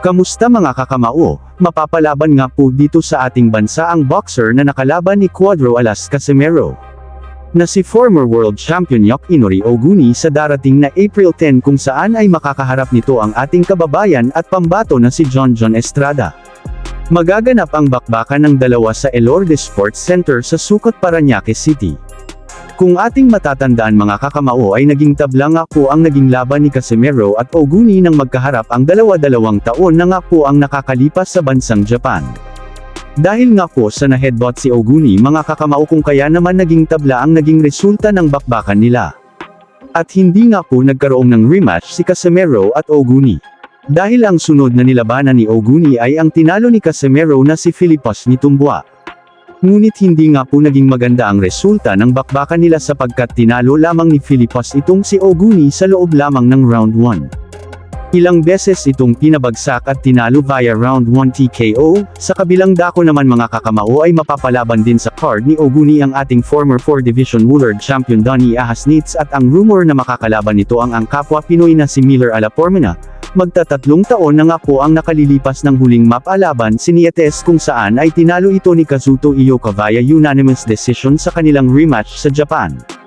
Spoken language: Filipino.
Kamusta mga kakamao, mapapalaban nga po dito sa ating bansa ang boxer na nakalaban ni Cuadro Alas Casimero. Na si former world champion Yok Inori Oguni sa darating na April 10 kung saan ay makakaharap nito ang ating kababayan at pambato na si John John Estrada. Magaganap ang bakbakan ng dalawa sa Elorde Sports Center sa Sukat Paranaque City. Kung ating matatandaan mga kakamao ay naging tabla nga po ang naging laban ni Casimero at Oguni nang magkaharap ang dalawa-dalawang taon na nga po ang nakakalipas sa bansang Japan. Dahil nga po sa na-headbutt si Oguni mga kakamao kung kaya naman naging tabla ang naging resulta ng bakbakan nila. At hindi nga po nagkaroon ng rematch si Casimero at Oguni. Dahil ang sunod na nilabanan ni Oguni ay ang tinalo ni Casimero na si Filipos Nitumbua. Ngunit hindi nga po naging maganda ang resulta ng bakbakan nila sapagkat tinalo lamang ni Filipos itong si Oguni sa loob lamang ng round 1. Ilang beses itong pinabagsak at tinalo via round 1 TKO, sa kabilang dako naman mga kakamao ay mapapalaban din sa card ni Oguni ang ating former 4 Division World Champion Donny Ahasnitz at ang rumor na makakalaban nito ang ang kapwa Pinoy na si Miller Alapormena, Magtatatlong taon na nga po ang nakalilipas ng huling mapalaban si Nietes kung saan ay tinalo ito ni Kazuto Ioka via unanimous decision sa kanilang rematch sa Japan.